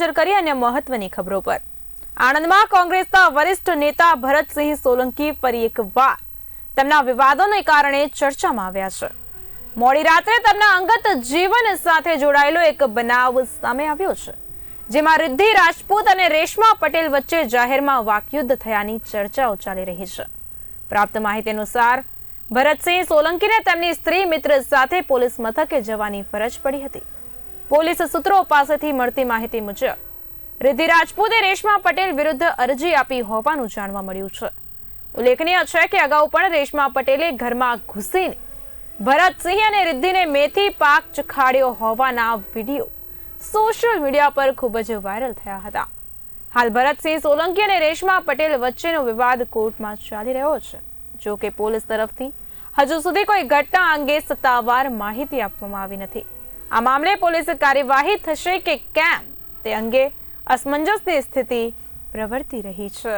નજર કરીએ અને મહત્વની ખબરો પર. આણંદમાં કોંગ્રેસના વરિષ્ઠ નેતા ભરતસિંહ સોલંકી ફરી એકવાર તેમના વિવાદોને કારણે ચર્ચામાં આવ્યા છે. મોડી રાત્રે તેમના અંગત જીવન સાથે જોડાયેલો એક બનાવ સામે આવ્યો છે, જેમાં રિદ્ધિ રાજપૂત અને રેશમા પટેલ વચ્ચે જાહેરમાં વાકયુદ્ધ થયાની ચર્ચાઓ ચાલી રહી છે. પ્રાપ્ત માહિતી અનુસાર, ભરતસિંહ સોલંકીને તેમની સ્ત્રી મિત્ર સાથે પોલીસ મથકે જવાની ફરજ પડી હતી. પોલીસ સૂત્રો પાસેથી મળતી માહિતી મુજબ, રિદ્ધિ રાજપૂતે રેશમા પટેલ વિરુદ્ધ અરજી આપી હોવાનું જાણવા મળ્યું છે. ઉલ્લેખનીય છે કે અગાઉ પણ રેશમા પટેલે ઘરમાં ઘૂસીને ભરતસિંહ અને રિદ્ધિને મેથી પાક ચખાડ્યો હોવાના વીડિયો સોશિયલ મીડિયા પર ખૂબ જ વાયરલ થયા હતા. હાલ ભરતસિંહ સોલંકી અને રેશમા પટેલ વચ્ચેનો વિવાદ કોર્ટમાં ચાલી રહ્યો છે. જો કે પોલીસ તરફથી હજુ સુધી કોઈ ઘટના અંગે સત્તાવાર માહિતી આપવામાં આવી નથી. આ મામલે પોલીસ કાર્યવાહી થશે કે કેમ તે અંગે અસમંજસની સ્થિતિ પ્રવર્તી રહી છે.